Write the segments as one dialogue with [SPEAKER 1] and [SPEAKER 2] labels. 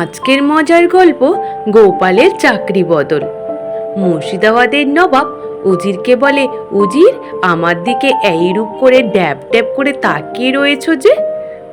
[SPEAKER 1] আজকের মজার গল্প গোপালের চাকরি বদল। মুর্শিদাবাদের নবাব উজিরকে বলে, উজির, আমার দিকে এইরূপ করে ড্যাব ড্যাব করে তাকিয়ে রয়েছ যে?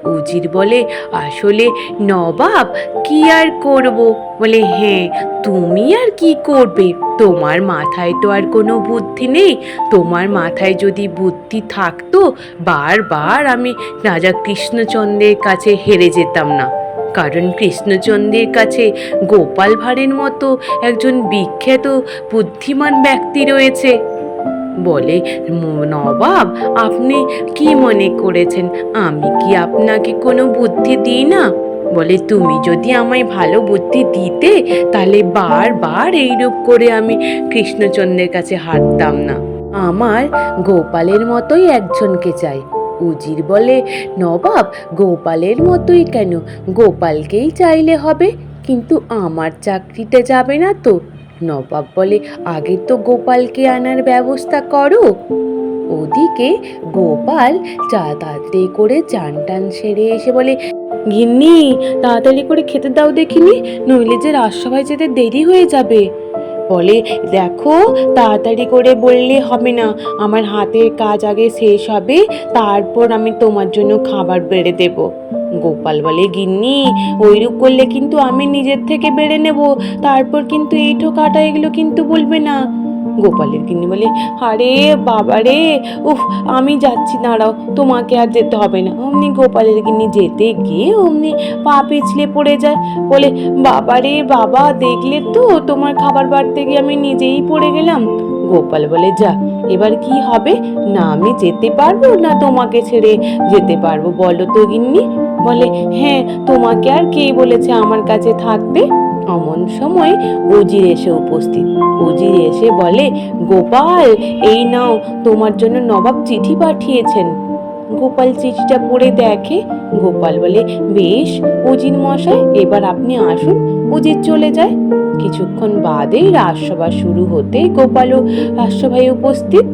[SPEAKER 1] উজির বলে, আসলে নবাব, কি আর করব? বলে হ্যাঁ তুমি আর কি করবে? তোমার মাথায় তো আর কোনো বুদ্ধি নেই। তোমার মাথায় যদি বুদ্ধি থাকতো, বারবার আমি রাজা কৃষ্ণচন্দ্রের কাছে হেরে যেতাম না। কারণ কৃষ্ণচন্দ্রের কাছে গোপাল ভাঁড়ের মতো একজন বিখ্যাত বুদ্ধিমান ব্যক্তি রয়েছে। বলে, নবাব, আপনি কি মনে করেছেন? আমি কি আপনাকে কোনো বুদ্ধি দিই না? বলে, তুমি যদি আমায় ভালো বুদ্ধি দিতে, তাহলে বারবার এইরূপ করে আমি কৃষ্ণচন্দ্রের কাছে হারতাম না। আমার গোপালের মতোই একজনকে চাই। উজির বলে, নবাব, গোপালের মতোই কেন? গোপালকেই চাইলে হবে, কিন্তু আমার চাকরিতে যাবে না তো? নবাব বলে, আগে তো গোপালকে আনার ব্যবস্থা করো। ওদিকে গোপাল চা তাড়াতাড়ি করে চান টান সেরে এসে বলে, গিন্নি, তাড়াতাড়ি করে খেতে দাও দেখিনি, নইলে যে রাজসভায় যেতে দেরি হয়ে যাবে। বলে, দেখো, তাড়াতাড়ি করে বললে হবে না। আমার হাতের কাজ আগে শেষ হবে, তারপর আমি তোমার জন্য খাবার বেড়ে দেব। গোপাল বলে, গিন্নি, ওইরূপ করলে কিন্তু আমি নিজের থেকে বেড়ে নেব। তারপর কিন্তু এই কাটা এগুলো কিন্তু বলবে না। গোপালের গিন্নি বলে, আরে বাবা রে, উফ, আমি যাচ্ছি, দাঁড়াও, তোমাকে আর যেতে হবে না। অমনি গোপালের গিন্নি যেতে গিয়ে অমনি পা পিছলে পড়ে যায়, বলে, বাবা রে, বাবা, দেখলে তো তোমার খাবার বাড়তে গিয়ে আমি নিজেই পড়ে গেলাম। গোপাল বলে, যা, এবার কি হবে? না আমি যেতে পারব না তোমাকে ছেড়ে যেতে পারব, বলো তো গিন্নি? বলে হ্যাঁ তোমাকে আর কে বলেছে আমার কাছে থাকতে? অমন সময় উজির এসে উপস্থিত। উজির এসে বলে, গোপাল, এই নাও, তোমার জন্য নবাব চিঠি পাঠিয়েছেন। গোপাল চিঠিটা পড়ে দেখে, গোপাল বলে, বেশ, উজির মশাই, এবার আপনি আসুন, উজির চলে যায়। কিছুক্ষণ বাদেই রাজসভা শুরু হতেই গোপালও, রাজসভায় উপস্থিত।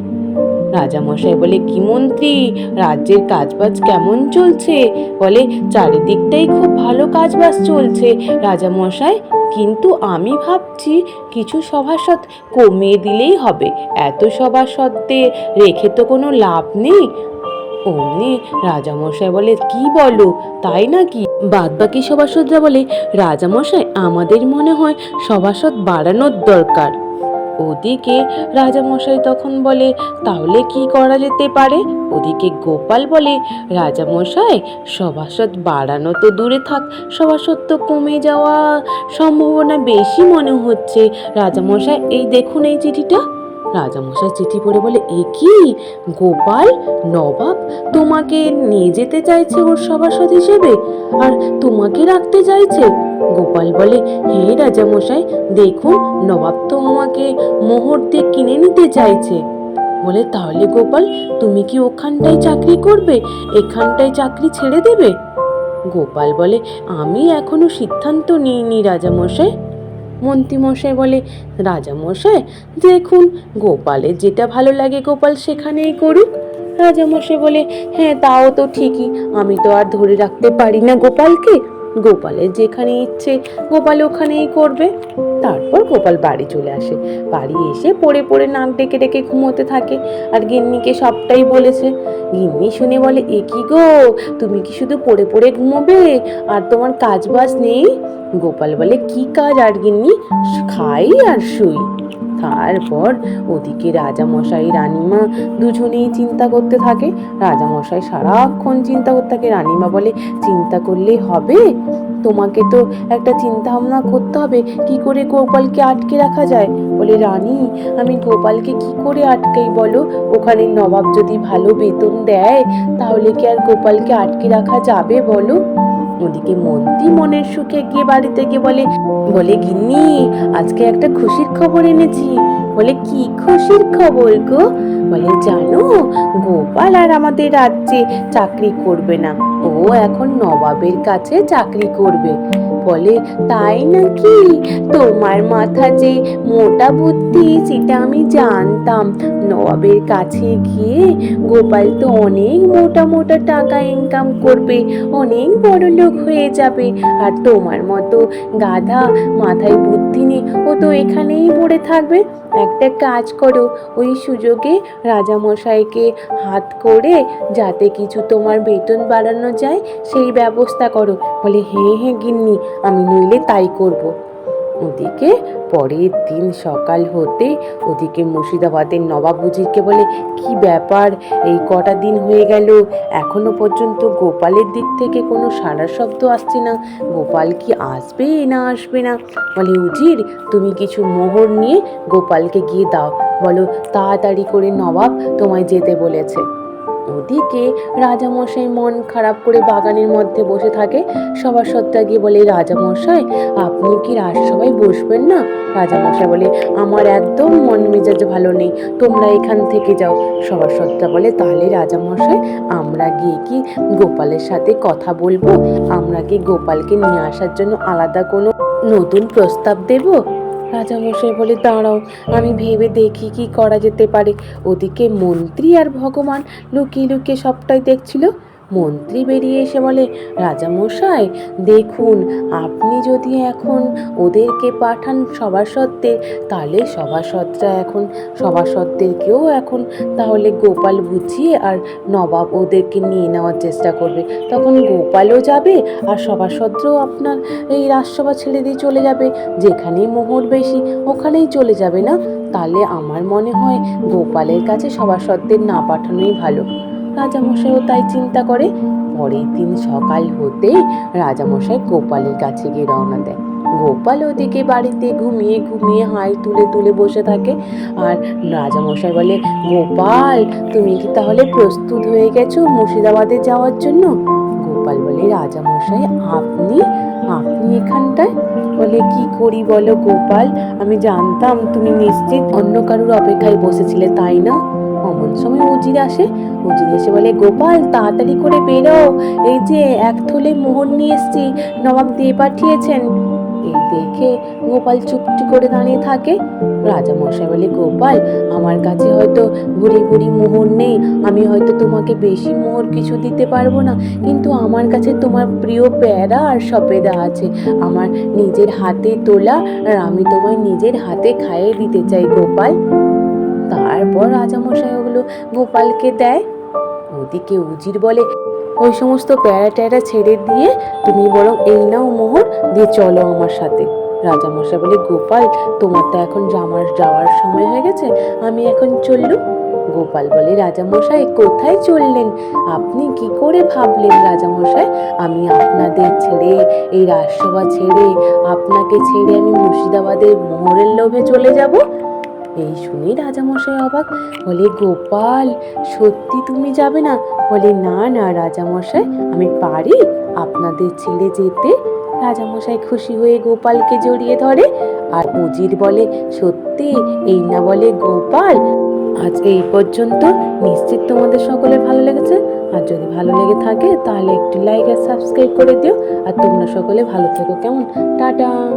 [SPEAKER 1] রাজামশাই বলে, কি মন্ত্রী? রাজ্যের কাজবাজ কেমন চলছে? বলে, চারিদিকটাই খুব ভালো কাজবাজ চলছে রাজামশাই। কিন্তু আমি ভাবছি কিছু সভাসদ কমিয়ে দিলেই হবে। এত সভাসদদের রেখে তো কোনো লাভ নেই। অমনি রাজামশাই বলে, কি বলো? তাই নাকি? বাদ বাকি সভাসদরা বলে, রাজামশাই, আমাদের মনে হয় সভাসদ বাড়ানোর দরকার। ওদিকে রাজামশাই তখন বলে, তাহলে কি করা যেতে পারে? ওদিকে গোপাল বলে, রাজামশাই, সভাসদ বাড়ানো তো দূরে থাক, সভাসদ তো কমে যাওয়া সম্ভাবনা বেশি মনে হচ্ছে। রাজামশাই, এই দেখুন এই চিঠিটা। রাজামশাই চিঠি পড়ে বলে, এ কি? গোপাল, নবাব, তোমাকে নিয়ে যেতে চাইছে ওর সভাসদ হিসেবে? আর তোমাকে রাখতে চাইছে? গোপাল বলে, হে রাজামশাই, দেখুন, নবাব তো আমাকে মোহর দিয়ে কিনে নিতে চাইছে। বলে, তাহলে গোপাল, তুমি কি ওখানটায় চাকরি করবে? এখানটায় চাকরি ছেড়ে দেবে? গোপাল বলে, আমি এখনও সিদ্ধান্ত নিইনি রাজামশাই। মন্ত্রীমশাই বলে, রাজামশাই, দেখুন গোপালের যেটা ভালো লাগে গোপাল সেখানেই করুক। রাজামশাই বলে হ্যাঁ তাও তো ঠিকই, আমি তো আর ধরে রাখতে পারি না গোপালকে। গোপালের যেখানে ইচ্ছে, গোপাল ওখানেই করবে। তারপর গোপাল বাড়ি চলে আসে। বাড়ি এসে পড়ে পড়ে নাক ডেকে ডেকে ঘুমোতে থাকে। আর গিন্নিকে সবটাই বলেছে। গিন্নি শুনে বলে, এ কি গো? তুমি কি শুধু পড়ে পড়ে ঘুমোবে? আর তোমার কাজ বাজ নেই? গোপাল বলে, কি কাজ আর গিন্নি? খাই আর শুই। তারপর ওদিকে রাজামশাই, রানীমা দুজনেই চিন্তা করতে থাকে। রাজামশাই সারাক্ষণ চিন্তা করতে থাকে। রানীমা বলে, চিন্তা করলেই হবে? তোমাকে তো একটা চিন্তা ভাবনা করতে হবে, কি করে গোপালকে আটকে রাখা যায়? বলে, রানী, আমি গোপালকে কি করে আটকাই বলো? ওখানে নবাব যদি ভালো বেতন দেয়, তাহলে কি আর গোপালকে আটকে রাখা যাবে বলো? ওদিকে মন্ত্রী মনের সুখে গিয়ে বাড়িতে গিয়ে বলে বলে, গিন্নি, আজকে একটা খুশির খবর এনেছি। বলে, কি খুশির খবর গো? বলে, জানো, গোপাল আর আমাদের রাজ্যে চাকরি করবে না। ও এখন নবাবের কাছে চাকরি করবে। বলে, তাই নাকি? তোমার মাথা যে মোটা বুদ্ধি, সেটা আমি জানতাম। নবাবের কাছে গিয়ে গোপাল তো অনেক মোটা মোটা টাকা ইনকাম করবে, অনেক বড় লোক হয়ে যাবে। আর তোমার মতো গাধা মাথায় বুদ্ধি নেই ও তো এখানেই পড়ে থাকবে। একটা কাজ করো, ওই সুযোগে রাজামশাইকে হাত করে যাতে কিছু তোমার বেতন বাড়ানো যায়, সেই ব্যবস্থা করো বলে হ্যাঁ হ্যাঁ গিন্নি, আমি নইলে তাই করব। ওদিকে পরের দিন সকাল হতে ওদিকে মুর্শিদাবাদের নবাব উজিরকে বলে, কি ব্যাপার? এই কটা দিন হয়ে গেল। এখনও পর্যন্ত গোপালের দিক থেকে কোনো সারা শব্দ আসছে না। গোপাল কি আসবে না আসবে না? বলে, উজির, তুমি কিছু মোহর নিয়ে গোপালকে গিয়ে দাও। বলো, তাড়াতাড়ি করে নবাব তোমায় যেতে বলেছে। ওদিকে রাজামশাই মন খারাপ করে বাগানের মধ্যে বসে থাকে। সবার সত্ত্বা গিয়ে বলে, রাজামশাই, আপনি কি রাজসভায় বসবেন না? রাজামশাই বলে, আমার একদম মন মেজাজ ভালো নেই, তোমরা এখান থেকে যাও। সবার সত্ত্বা বলে, তাহলে রাজামশাই, আমরা গিয়ে কি গোপালের সাথে কথা বলব? আমরা কি গোপালকে নিয়ে আসার জন্য আলাদা কোনো নতুন প্রস্তাব দেব? রাজামশাই বলে, দাঁড়াও, আমি ভেবে দেখি কি করা যেতে পারে। ওদিকে মন্ত্রী আর ভগবান লুকিয়ে লুকিয়ে সবটাই দেখছিল। মন্ত্রী বেরিয়ে এসে বলে, রাজামশাই, দেখুন, আপনি যদি এখন ওদেরকে পাঠান সভাসদদের তাহলে সভাসদরা এখন সভাসদদেরকেও এখন তাহলে গোপাল বুঝিয়ে আর নবাব ওদেরকে নিয়ে নেওয়ার চেষ্টা করবে। তখন গোপালও যাবে আর সভাসদরাও আপনার এই রাজসভা ছেড়ে দিয়ে চলে যাবে। যেখানেই মোহর বেশি, ওখানেই চলে যাবে না? তাহলে আমার মনে হয় গোপালের কাছে সভাসদদের না পাঠানোই ভালো। রাজামশাইও তাই চিন্তা করে। পরের দিন সকাল হতেই রাজামশাই গোপালের কাছে গিয়ে রওনা দেয়। গোপাল ওদিকে বাড়িতে ঘুমিয়ে ঘুমিয়ে হাই তুলে তুলে বসে থাকে আর রাজামশাই বলে, গোপাল, তুমি কি তাহলে প্রস্তুত হয়ে গেছো মুর্শিদাবাদে যাওয়ার জন্য? গোপাল বলে, রাজামশাই, আপনি? আপনি এখানটায়? বলে, কি করি বলো গোপাল? আমি জানতাম তুমি নিশ্চিত অন্য কারুর অপেক্ষায় বসেছিলে, তাই না? সময় উজির আসে, উজির এসে বলে, গোপাল, তাড়াতাড়ি করে বেরো। এই যে এক থলে মোহর নিয়ে এসছি, নবাব দিয়ে পাঠিয়েছেন। এই দেখে গোপাল চুপটি করে দাঁড়িয়ে থাকে। রাজা মশাই বলে, গোপাল, আমার কাছে হয়তো বুড়ি বুড়ি মোহর নেই। আমি হয়তো তোমাকে বেশি মোহর কিছু দিতে পারব না। কিন্তু আমার কাছে তোমার প্রিয় প্যারা আর সপেদা আছে। আমার নিজের হাতে তোলা আর আমি তোমায় নিজের হাতে খাইয়ে দিতে চাই, গোপাল। তারপর রাজামশাই ওগুলো গোপালকে দেয়। ওদিকে উজির বলে, ওই সমস্ত প্যারা ট্যারা ছেড়ে দিয়ে তুমি বরং এই নাও মোহর, দিয়ে চলো আমার সাথে। রাজামশাই বলে, গোপাল, তোমার তো এখন জামার, যাওয়ার সময় হয়ে গেছে, আমি এখন চললুম। গোপাল বলে, রাজামশাই, কোথায় চললেন? আপনি কি করে ভাবলেন রাজামশাই? আমি আপনাদের ছেড়ে, এই রাজসভা ছেড়ে, আপনাকে ছেড়ে আমি মুর্শিদাবাদের মোহরের লোভে চলে যাব? এই শুনে রাজামশাই অবাক। বলে, গোপাল, সত্যি তুমি যাবে না? বলে, না না, রাজামশাই, আমি পারি আপনাদের ছেড়ে যেতে। রাজামশাই খুশি হয়ে গোপালকে জড়িয়ে ধরে আর উজির বলে, সত্যি, এই না বলে গোপাল, আজ এই পর্যন্ত নিশ্চিত তোমাদের সকলের ভালো লেগেছে। আর যদি ভালো লেগে থাকে, তাহলে একটু লাইক আর সাবস্ক্রাইব করে দিও। আর তোমরা সকলে ভালো থেকো, কেমন? টাটা।